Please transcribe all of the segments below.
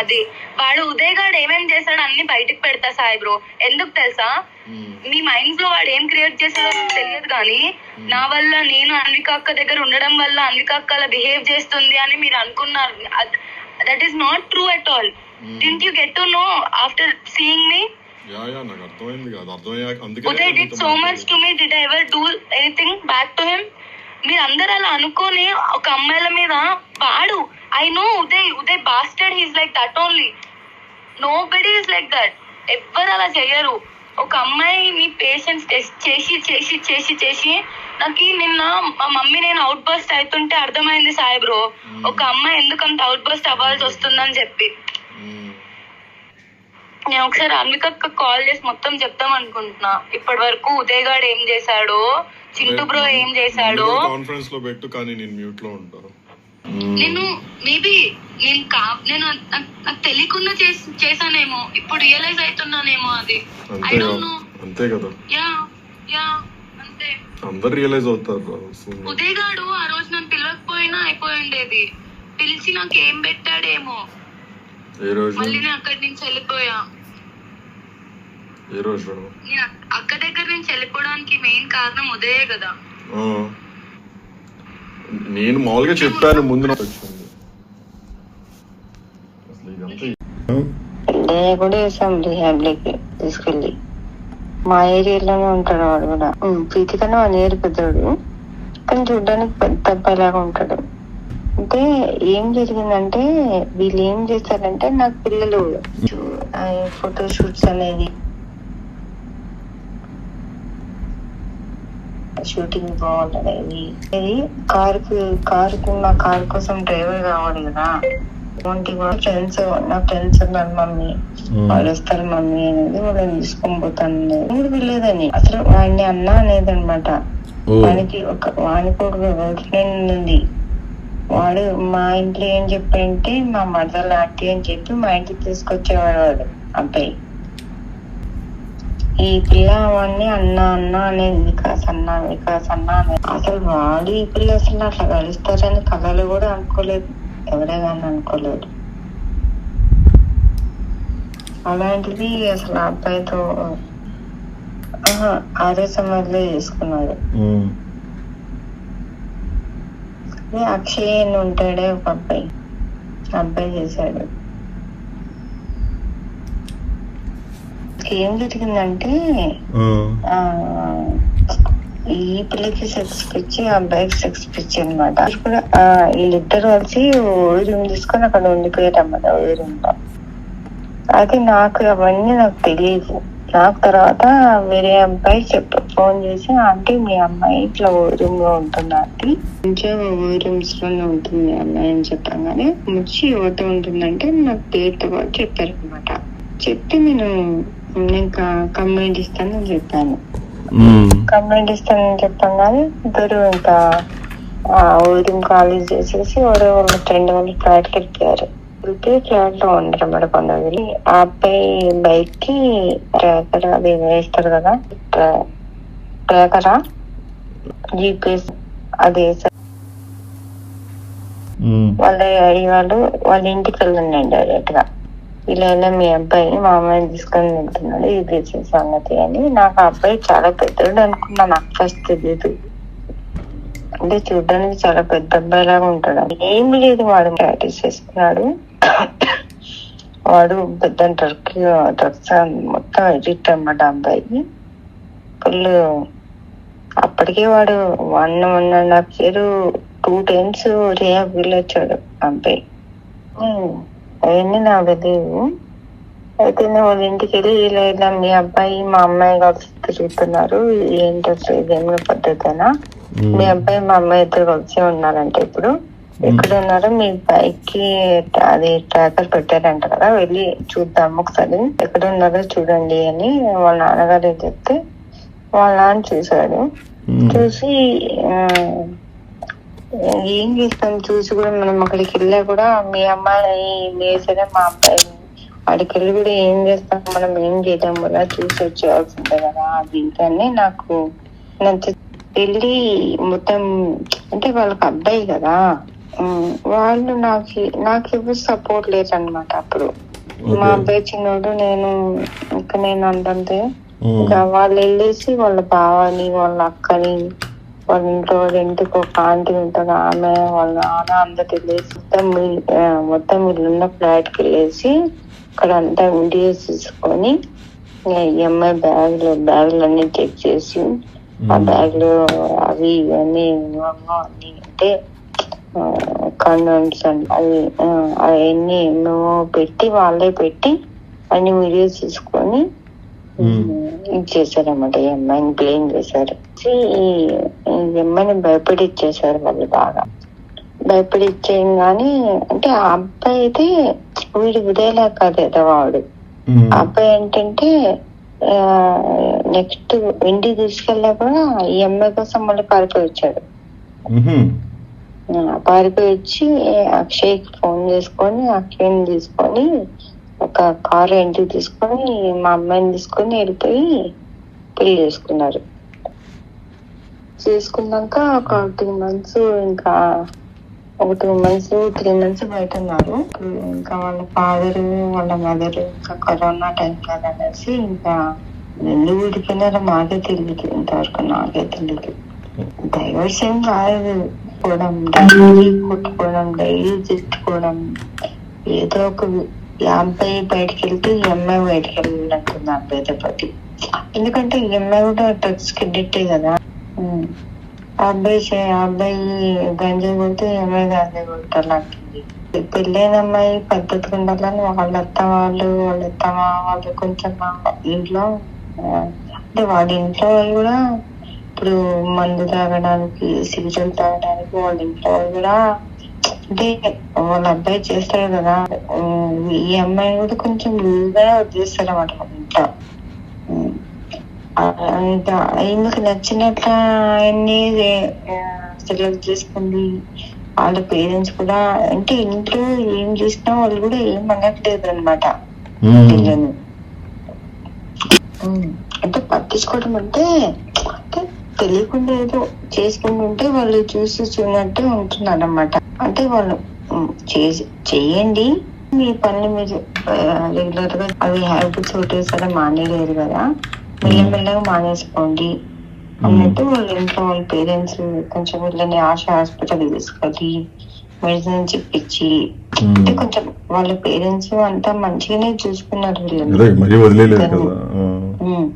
అది వాడు ఉదయ్ గాడు ఏమేం చేశాడు అన్ని బయటకు పెడతా సాయి బ్రో. ఎందుకు తెలుసా? మీ మైండ్స్లో వాడు ఏం క్రియేట్ చేశాడో నాకు తెలియదు కానీ నా వల్ల నేను అన్విక అక్క దగ్గర ఉండడం వల్ల అన్విక అక్క అలా బిహేవ్ చేస్తుంది అని మీరు అనుకున్నారు. That is not true at all didn't you get to know after seeing me Uday did so much to me did ever do anything back to him మీరు అందరు అలా అనుకొని ఒక అమ్మాయిల మీద వాడు I know Uday Uday bastard he's like that only nobody is like that ఎవ్వరు అలా చెయ్యరు. ఒక అమ్మాయిని పేషెన్స్ టెస్ట్ చేసి చేసి చేసి చేసి నాకు నిన్న మా మమ్మీ నేను అవుట్ బస్ట్ అవుతుంటే అర్థమైంది సాయి బ్రో ఒక అమ్మాయి ఎందుకంత అవుట్ బస్ట్ అవ్వాల్సి వస్తుందని చెప్పి. ఉమ్, నేను ఒకసారి అన్వికక్క కాల్ చేసి మొత్తం చెప్దాం అనుకుంటున్నా. ఇప్పటి వరకు ఉదయ్ గాడు ఏం చేశాడో చింటూ బ్రో ఏం చేశాడో. కాన్ఫరెన్స్లో పెట్టు కానీ నేను మ్యూట్లో ఉంటాను. నేను మేబీ నేను కా నేను నాకు తెలియకుండా చేస్- చేశానేమో. ఇప్పుడు రియలైజ్ అవుతున్నానేమో అది. ఐ డోంట్ నో అంతే కదా. యా యా అంతే. అందరు రియలైజ్ అవుతారు. ఉదయ్ గాడు ఆ రోజు నన్ను పిలవకపోయినా అయిపోయి ఉండేది పిలిచి నాకు ఏం పెట్టాడేమో. ఏ రోజు? మళ్ళీ నేను అక్కడి నుంచి వెళ్ళిపోయా. ఏ రోజు అక్క దగ్గర నుంచి వెళ్ళిపోవడానికి మెయిన్ కారణం ఉదయే కదా. నేను మామూలుగా చెప్పాను ముందు వచ్చింది అసలు ఇదంతా కూడా తీసుకెళ్ళి. మా ఏరియాలోనే ఉంటాడు వాడు కూడా. ప్రీతి కన్నా వన్ ఏరి పెద్దోడు. కానీ చూడడానికి పెద్ద అబ్బాయిలాగా ఉంటాడు. అంటే ఏం జరిగిందంటే వీళ్ళు ఏం చేస్తారంటే నాకు పిల్లలు. ఫోటో షూట్స్ అనేది షూటింగ్ పోవాలనేది ఇది కారుకు కారుకు నా కారు కోసం డ్రైవర్ కావాలి కదా. వంటి కూడా ఫ్రెండ్స్ నా ఫ్రెండ్స్ ఉన్నారు మమ్మీ. వాళ్ళు వస్తారు మమ్మీ అనేది వాళ్ళని తీసుకొని పోతాను. మూడు వెళ్ళేదని అసలు వాడిని అన్న అనేది అనమాట వానికి ఒక వానికి ఒక గర్ల్ ఫ్రెండ్ ఉంది వాడు మా ఇంట్లో ఏం చెప్పంటే మా మదర్ లాంటి అని చెప్పి మా ఇంటికి తీసుకొచ్చేవాడు వాడు అబ్బాయి. ఈ పిల్ల వాడిని అన్న అన్న అనేది వికాస్ అన్న వికాస్ అన్న అనేది అసలు వాడు ఈ పిల్ల అసలు అట్లా కలుస్తారని కథలు కూడా అనుకోలేదు. ఎవరే కానీ అనుకోలేదు. అలాంటిది అసలు ఆ అబ్బాయితో ఆహా, ఆర్య సమాధిలో చేసుకున్నాడు. అక్షయ్ అని ఉంటాడే ఒక అబ్బాయి. అబ్బాయి చేశాడు. ఏం జరిగిందంటే ఈ పిల్లకి సెక్స్ పిచ్చి ఆ అబ్బాయికి సెక్స్ పిచ్చి అనమాట కూడా వీళ్ళిద్దరు కలిసి రూమ్ తీసుకొని అక్కడ ఉండిపోయారు అన్నమాట రూమ్లో. అది నాకు అవన్నీ నాకు తెలియదు. నాకు తర్వాత వేరే అబ్బాయి చెప్ప ఫోన్ చేసి ఆంటీ మీ అమ్మాయి ఇట్లా రూమ్లో ఉంటుంది ఆంటీ? కొంచెం రూమ్స్లోనే ఉంటుంది మీ అమ్మాయి అని చెప్పగానే ముచ్చి ఎవరితో ఉంటుందంటే నాకు పేరుతో చెప్పారు అనమాట చెప్తే నేను నేను కంప్లైంట్ ఇస్తానని చెప్పాను కంప్లైంట్ ఇస్తానని చెప్పగానే ఇద్దరు ఇంకా ఊరిని కాలేజ్ చేసేసి ఎవరో వాళ్ళ ఫ్రెండ్ వాళ్ళు ఫ్లాట్ వెళ్ళిపోయారు వెళ్తే ఫ్లాట్లో ఉండరు అన్నమాట కొందరు ఆ అబ్బాయి బైక్కి ట్రాకర్ అది వేస్తారు కదా ట్రాకరా జీపీఎస్ అది వేస్తారు వాళ్ళ డాడీ వాళ్ళు వాళ్ళ ఇంటికి వెళ్ళండి డైరెక్ట్గా ఇలా మీ అబ్బాయి మా అమ్మాయిని తీసుకొని వెళ్తున్నాడు ఇది సంగతి అని. నాకు ఆ అబ్బాయి చాలా పెద్దోడు అనుకున్నా నాకు ఫస్ట్ తెలియదు అంటే చూడడానికి చాలా పెద్ద అబ్బాయి లాగా ఉంటాడు. ఏం లేదు వాడు ప్రాక్టీస్ చేసుకున్నాడు వాడు పెద్ద డ్రగ్ డ్రగ్స్ మొత్తం ఎడిక్ట్ అన్నమాట అబ్బాయి ఫుల్ అప్పటికే వాడు one one and half year two times rehab వెళ్ళొచ్చాడు అబ్బాయి. అవన్నీ నాకు తెలియదు అయితే నేను వాళ్ళ ఇంటికి వెళ్ళి ఇలా ఇలా మీ అబ్బాయి మా అమ్మాయి కలిసి తిరుగుతున్నారు. ఏంటి అసలు ఇదేమైనా పద్ధతేనా? మీ అబ్బాయి మా అమ్మాయి ఇద్దరు కలిసి ఉన్నారంటే ఇప్పుడు. ఎక్కడ ఉన్నారో? మీ బైక్కి అది ట్రాకర్ పెట్టారంట కదా వెళ్ళి చూద్దాం ఒకసారి. ఎక్కడ ఉన్నారో చూడండి అని వాళ్ళ నాన్నగారు చెప్తే వాళ్ళ నాన్న చూశాడు. చూసి ఏం చేస్తాం? చూసి కూడా మనం అక్కడికి వెళ్ళా కూడా మీ అమ్మాయి వేసరే మా అబ్బాయి అక్కడికి వెళ్ళి కూడా ఏం చేస్తాం? మనం ఏం చేద్దాం? కూడా చూసి వచ్చేయాల్సిందే కదా? అది అని నాకు నచ్చ వెళ్ళి మొత్తం అంటే వాళ్ళకి అబ్బాయి కదా. వాళ్ళు నాకు నాకు ఎవరు సపోర్ట్ లేరన్నమాట అప్పుడు. మా అబ్బాయి చిన్నోడు నేను ఇంకా నేను ఉమ్. ఇంకా వాళ్ళు వెళ్ళేసి వాళ్ళ బావని వాళ్ళ అక్కని వాళ్ళ ఇంట్లో వాళ్ళ ఇంటికి ఒక ఆంటీ ఉంటుంది ఆమె వాళ్ళ నాన్న అందరు వెళ్ళేసి మొత్తం మొత్తం వీళ్ళున్న ఫ్లాట్కి వెళ్ళేసి అక్కడ అంతా వీడియోస్ తీసుకొని ఈఎంఐ బ్యాగులు బ్యాగులు అన్ని చెక్ చేసి ఆ ఉమ్. బ్యాగ్లో అవి ఇవన్నీ అన్ని అంటే కండోమ్స్ అండి అవి అవన్నీ ఏమేమో పెట్టి వాళ్ళే పెట్టి అన్ని వీడియోస్ తీసుకొని చేశారన్నమాట. ఈ అమ్మాయిని బ్లేమ్ చేశారు. ఈ అమ్మాయిని భయపడి ఇచ్చేసారు వాళ్ళు బాగా. భయపడి ఇచ్చేయంగానే అంటే ఆ అబ్బాయి అయితే వీడు విడేలా కాదు ఎదవాడు. అబ్బాయి ఏంటంటే నెక్స్ట్ ఇంటికి తీసుకెళ్ళా కూడా ఈ అమ్మాయి కోసం మళ్ళీ పారిపోయి వచ్చాడు. పారిపోయి వచ్చి అక్షయ్కి ఫోన్ చేసుకొని అక్షయ్ని తీసుకొని ఒక కారు ఇంటికి తీసుకొని మా అమ్మాయిని తీసుకొని వెళ్ళిపోయి పెళ్ళి చేసుకున్నారు. చేసుకున్నాక ఒక టూ మంత్స్ ఇంకా ఒక టూ మంత్స్ త్రీ మంత్స్ బయట ఉన్నారు. ఇంకా వాళ్ళ ఫాదర్ వాళ్ళ మదర్ ఇంకా కరోనా టైం కాదనేసి ఇంకా ఎందుకు ఊడిపోయినారో మాకే తెలియదు ఇంతవరకు నాకే తెలియదు డైవర్స్ ఏం కాదు. కొట్టుకోవడం డైలీ కొట్టుకోవడం డైలీ తిట్టుకోవడం ఏదో ఒక అబ్బాయి బయటకు వెళ్తే ఈ అమ్మాయి బయటకు వెళ్ళినట్టుంది అబ్బాయితో పాటు ఎందుకంటే ఈ అమ్మాయి కూడా డ్రగ్స్కి అడిక్టే కదా అబ్బాయి అబ్బాయి గంజాయి కొడితే ఈ అమ్మాయి గంజాయి కొట్టాలంటుంది పెళ్ళైన అమ్మాయి పద్ధతిగా ఉండాలని వాళ్ళ అత్త వాళ్ళు వాళ్ళ అత్తమ్మ వాళ్ళు కొంచెం ఇంట్లో అంటే వాడి ఇంట్లో వాళ్ళు కూడా ఇప్పుడు మందు తాగడానికి సిగరెట్ తాగడానికి వాళ్ళ ఇంట్లో వాళ్ళు కూడా అంటే వాళ్ళ అబ్బాయి చేస్తాడు కదా ఈ అమ్మాయి కూడా కొంచెం ఇంట్లో ఉమ్. ఆ, ఇంకా ఈమెకు నచ్చినట్ల ఆయన్ని సెలెక్ట్ చేసుకుంది వాళ్ళ పేరెంట్స్ కూడా అంటే ఇంట్లో ఏం చేసినా వాళ్ళు కూడా ఏం అనట్లేదు అనమాట ఉమ్. అంటే పట్టించుకోవడం అంటే అంటే తెలియకుండా ఏదో చేసుకుంటుంటే వాళ్ళు చూసి చూడనట్టు ఉంటున్నారు అనమాట అంటే వాళ్ళు చెయ్యండి మీ పనులు మీరు రెగ్యులర్గా అవి హ్యాబిట్స్ ఒకటేసారి మానేయలేరు కదా. మెల్లమెల్లగా మానేసుకోండి. అన్నట్టు వాళ్ళ ఇంట్లో వాళ్ళ పేరెంట్స్ కొంచెం వీళ్ళని ఆశ హాస్పిటల్ తీసుకెళ్ళి మెడిసిన్ చెప్పించి అంటే కొంచెం వాళ్ళ పేరెంట్స్ అంతా మంచిగానే చూసుకున్నారు వీళ్ళని మరీ వదిలేదు కదా ఆ. ఉమ్.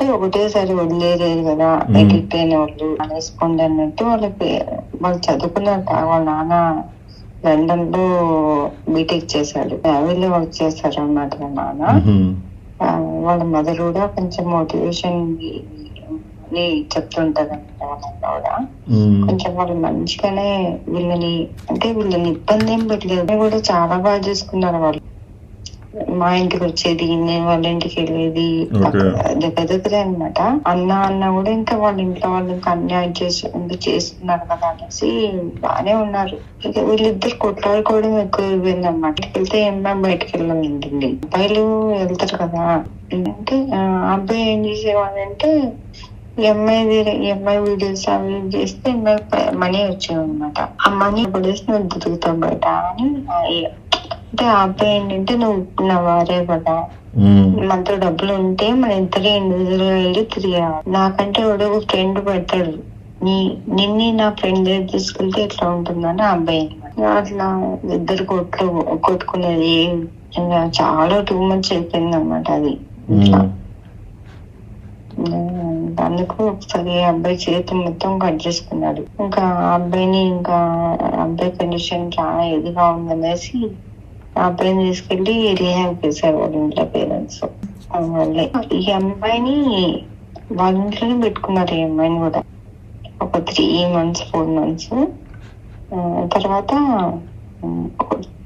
అంటే ఒకటేసారి వదిలేలేదు కదా. ఎగిరిపోయిన వాళ్ళు అనేసుకోండి అన్నట్టు వాళ్ళ పే- వాళ్ళు చదువుకున్నారట వాళ్ళ నాన్న లండన్లో బీటెక్ చేశాడు. నేవీలో వర్క్ చేశారు అన్నమాట నాన్న. వాళ్ళ మదర్ కూడా కొంచెం మోటివేషన్ అని చెప్తుంటది అనమాట వాళ్ళ అమ్మ కూడా. కొంచెం వాళ్ళు మంచిగానే వీళ్ళని అంటే వీళ్ళని ఇబ్బంది ఏం పెట్టలేదు. కూడా చాలా బాగా చూసుకున్నారు వాళ్ళు. మా ఇంటికి వచ్చేది నేను వాళ్ళ ఇంటికి వెళ్ళేది. దగ్గర దగ్గరే అనమాట అన్న అన్న కూడా ఇంకా వాళ్ళ ఇంట్లో వాళ్ళు ఇంకా అన్యాయం చేసి చేస్తున్నారు కదా అనేసి బాగానే ఉన్నారు. ఇంకా వీళ్ళిద్దరు కొట్లాడుకోవడం ఎక్కువ అయిపోయింది అనమాట వెళ్తే అమ్మాయి బయటకు వెళ్ళాలంటుంది? అబ్బాయిలు వెళ్తారు కదా. అంటే అబ్బాయి ఏం చేసేవాడంటే ఈ అమ్మాయి వీడియోస్ అవి చేస్తే అమ్మాయి మనీ వచ్చేది అనమాట ఆ మనీ పడేసి నువ్వు తిరుగుతావు బయట అని అంటే ఆ అబ్బాయి ఏంటంటే నువ్వు నా వారే కదా. మనతో డబ్బులు ఉంటే మన ఇద్దరే ఇండివిజువల్ వెళ్ళి తిరిగాడు నాకంటే ఒక ఫ్రెండ్ పెడతాడు. నీ నిన్ని నా ఫ్రెండ్ దగ్గర తీసుకెళ్తే ఎట్లా ఉంటుందని అబ్బాయి. అట్లా ఇద్దరు కొట్లు కొట్టుకునేది ఇంకా చాలా టూ మంత్స్ అయిపోయింది అనమాట అది ఇట్లా. అందుకు ఒకసారి అబ్బాయి చేతి మొత్తం కట్ చేసుకున్నాడు. ఇంకా ఆ అబ్బాయిని ఇంకా అబ్బాయి కండిషన్ చాలా ఇదిగా ఉందనేసి అబ్బాయిని తీసుకెళ్ళి రిహాబ్ చేశారు వాళ్ళ ఇంట్లో పేరెంట్స్ వాళ్ళే. ఈ అమ్మాయిని వాళ్ళ ఇంట్లోనే పెట్టుకున్నారు ఈ అమ్మాయిని కూడా. ఒక త్రీ మంత్స్ ఫోర్ మంత్స్ తర్వాత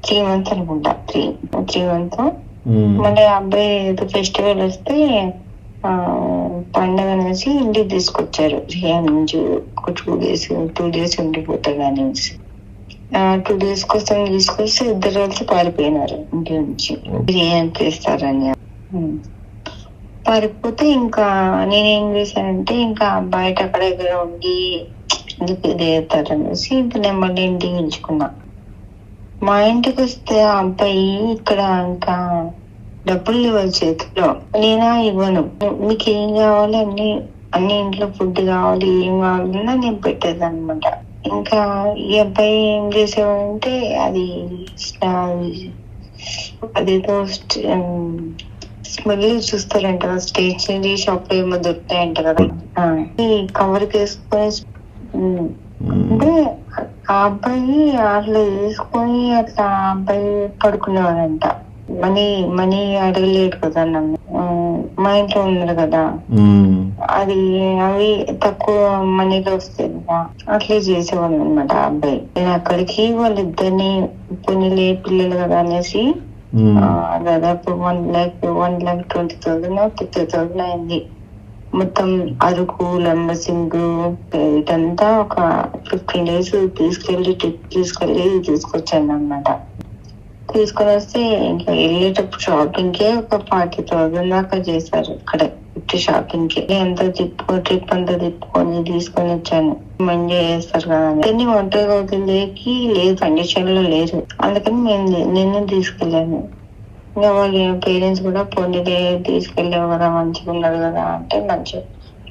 త్రీ మంత్స్ అనుకుంటా. Three three months. మళ్ళీ అబ్బాయి ఏదో ఫెస్టివల్ వస్తే ఆ పండగ అనేసి ఇంటికి తీసుకొచ్చారు. రియా నుంచి ఒక టూ డేస్ టూ డేస్ ఉండిపోతాడు అనేసి. టూ డేస్ కోసం తీసుకొస్తే ఇద్దరు కలిసి పారిపోయినారు ఇంటి నుంచి. ఏం చేస్తారని. పారిపోతే ఇంకా నేనేం చేశానంటే ఇంకా బయట అక్కడ దగ్గర ఉండి ఎందుకు ఇది చేస్తారనేసి ఇంక నేను మళ్ళీ ఇంటికి ఉంచుకున్నా మా ఇంటికి వస్తే ఆ అబ్బాయి ఇక్కడ ఇంకా డబ్బులు ఇవ్వాలి చేతిలో. నేనా ఇవ్వను. మీకు ఏం కావాలి అన్ని అన్ని ఇంట్లో ఫుడ్ కావాలి ఏం కావాలన్నా నేను పెట్టేది అనమాట ఇంకా ఈ అబ్బాయి ఏం చేసేవాడంటే అది అదేదో స్మెల్ చూస్తారంట. స్టేషనరీ షాప్లో ఏమో దొరుకుతాయంట కదా. ఈ కవర్ వేసుకొని ఉమ్, అంటే ఆ అబ్బాయి అట్లా వేసుకొని అట్లా అబ్బాయి పడుకునేవాడంట మనీ మనీ అడగలేడు కదా నన్ను. మా ఇంట్లో ఉన్నారు కదా. ఉమ్. అది అవి తక్కువ మనీలో వస్తాయి కదా. అట్లే చేసేవాళ్ళు అనమాట ఆ అబ్బాయి. నేను అక్కడికి వాళ్ళిద్దరిని పొన్నిలే పిల్లలు కదా అనేసి. ఆ, దాదాపు one lakh one lakh twenty thousand fifty thousand అయింది. మొత్తం అరకు లంబసింగ్ ఇదంతా ఒక ఫిఫ్టీన్ డేస్ తీసుకెళ్ళి ట్రిప్ తీసుకెళ్ళి తీసుకొచ్చాను అన్నమాట. తీసుకొని వస్తే ఇంకా వెళ్ళేటప్పుడు షాపింగ్ కే ఒక ఫార్టీ థౌసండ్ దాకా చేశారు. ఇక్కడ ఫిఫ్టీ షాపింగ్కి. ఎంత తిప్పుకో ట్రిప్ అంతా తిప్పుకొని తీసుకొని వచ్చాను. ఎంజాయ్ చేస్తారు కదా అని. కానీ అవుతుంది లేదు కండిషన్లో లేరు. అందుకని నేను నిన్ను తీసుకెళ్ళాను. ఇంకా వాళ్ళ పేరెంట్స్ కూడా పొందిలే తీసుకెళ్ళావు కదా మంచిగా ఉన్నారు కదా అంటే మంచిగా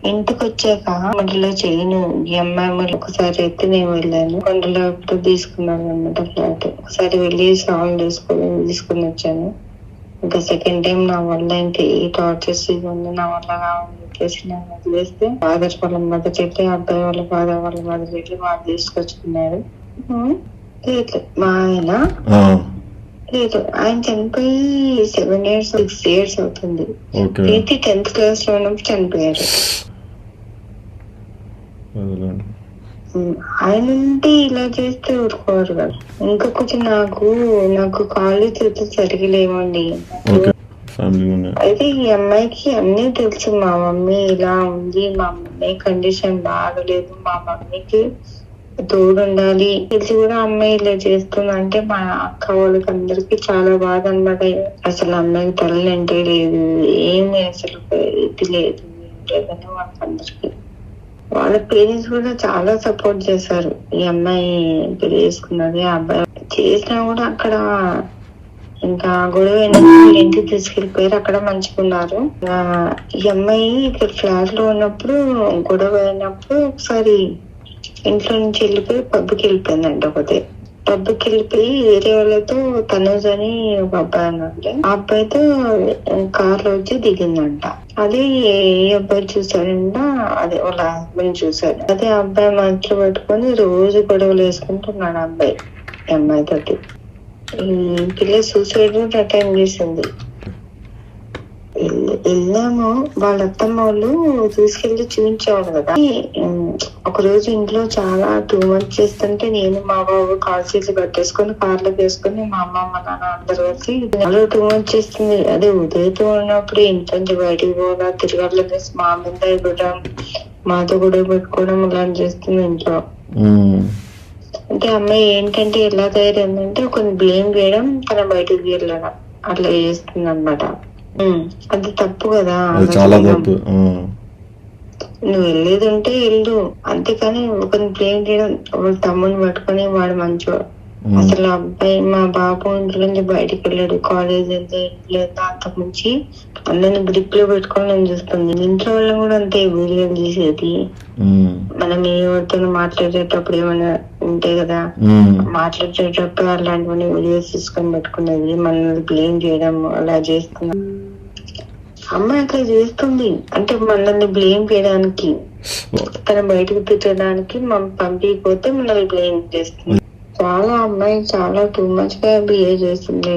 ఇంటికి వచ్చాక మధ్యలో చేయను. ఈ అమ్మాయి ఒకసారి అయితే నేను వెళ్ళాను. కొండలో తీసుకున్నాను అనమాట ఫ్లాట్. ఒకసారి వెళ్ళి సౌండ్ తీసుకొని తీసుకుని వచ్చాను. ఇంకా సెకండ్ టైం నా వల్ల ఇంకా ఏ టార్చర్స్ ఇవన్నీ నా వల్ల చెప్పేసి నేను వదిలేస్తే ఫాదర్ వాళ్ళ మదర్ చెట్టు అబ్బాయి వాళ్ళ ఫాదర్ వాళ్ళ మదర్ చెట్టు వాళ్ళు తీసుకొచ్చుకున్నారు లేదు. మా ఆయన లేదు. ఆయన చనిపోయి సెవెన్ ఇయర్స్ సిక్స్ ఇయర్స్ అవుతుంది. ప్రీతి టెన్త్ క్లాస్లో ఉన్నప్పుడు చనిపోయారు. ఆయన ఉంటే ఇలా చేస్తే ఊరుకోరు కదా. ఇంకా కొంచెం నాకు నాకు కాళ్ళు చేతులు సరిగా లేవండి ఓకే ఫ్యామిలీ ఉన్నాయి అయితే ఈ అమ్మాయికి అన్నీ తెలుసు. మా మమ్మీ ఇలా ఉంది. మా మమ్మీ కండిషన్ బాగలేదు. మా మమ్మీకి తోడు ఉండాలి తెలిసి కూడా అమ్మాయి ఇలా చేస్తుంది అంటే మా అక్క వాళ్ళకి అందరికి చాలా బాధ అన్నమాట. అసలు అమ్మాయికి తల్లి అంటే లేదు. ఏమి అసలు ఇది లేదు. వాళ్ళకి వాళ్ళ పేరెంట్స్ కూడా చాలా సపోర్ట్ చేశారు. ఈ అమ్మాయి పెళ్ళి చేసుకున్నది ఆ అబ్బాయి చేసినా కూడా అక్కడ ఇంకా గొడవ ఇంటికి తీసుకెళ్ళిపోయారు అక్కడ మంచుకున్నారు ఈ అమ్మాయి ఇక్కడ ఫ్లాట్లో ఉన్నప్పుడు గొడవ అయినప్పుడు ఒకసారి ఇంట్లో నుంచి వెళ్ళిపోయి పబ్కి వెళ్ళిపోయిందంట ఒకటి. పబ్కి వెళ్ళిపోయి వేరే వాళ్ళతో తనూజ్ అని ఒక అబ్బాయి అన్నట్టు ఆ అబ్బాయితో కార్లో వచ్చి దిగిందంట. అదే ఏ అబ్బాయి చూసాడంట అదే వాళ్ళ హస్బెండ్ చూసాడు అదే అబ్బాయి మంటలు పెట్టుకొని రోజు గొడవలు వేసుకుంటున్నాడు ఆ అబ్బాయి అమ్మాయి తోటి. పిల్ల సూసైడ్ అటెండ్ చేసింది. వెళ్ళాము. వాళ్ళ అత్తమ్మ వాళ్ళు తీసుకెళ్ళి చూపించేవారు కదా ఒక రోజు ఇంట్లో చాలా టూ మంత్స్ చేస్తుంటే నేను మా బాబు కాల్ సీట్లు కట్టేసుకొని కార్లో వేసుకొని మా అమ్మ మా నాన్న అందరు కలిసి చాలా టూ మంత్స్ చేస్తుంది. అదే ఉదయతో ఉన్నప్పుడు ఇంట్లో బయటికి పోదా తిరగట్లేదు మా మీద ఇవ్వడం మాతో కూడా పెట్టుకోవడం ఇలాంటి చేస్తుంది ఇంట్లో. అంటే అమ్మాయి ఏంటంటే ఎలా తయారైందంటే కొన్ని బ్లేమ్ చేయడం తన బయటకు వెళ్ళడం. అట్లా చేస్తుంది అనమాట అది తప్పు కదా అది చాలా తప్పు. నువ్వు వెళ్ళేది ఉంటే వెళ్ళు అంతేకాని ఒకరిని బ్లేమ్ చేయడం వాళ్ళ తమ్ముని పట్టుకొని వాడు మంచివాడు. అసలు అబ్బాయి మా బాబు ఇంట్లో నుంచి బయటికి వెళ్ళాడు కాలేజ్ వెళ్తే అంత ముంచి అందరిని గ్రిప్లో పెట్టుకొని నేను చూస్తుంది ఇంట్లో వాళ్ళని కూడా అంతే వీడియోలు తీసేది ఉమ్. మనం ఎవరితో మాట్లాడేటప్పుడు ఏమైనా ఉంటాయి కదా. మాట్లాడేటప్పుడు అలాంటివన్నీ వీడియోస్ తీసుకొని పెట్టుకునేది మనల్ని బ్లేమ్ చేయడం అలా చేస్తున్నాం అమ్మాయి అట్లా చేస్తుంది. అంటే మనల్ని బ్లేమ్ చేయడానికి తన బయటకు తిట్టడానికి మనం పంపించకపోతే మనల్ని బ్లేమ్ చేస్తుంది. చాలా అమ్మాయి చాలా టూ మచ్గా బిహేవ్ చేస్తుంది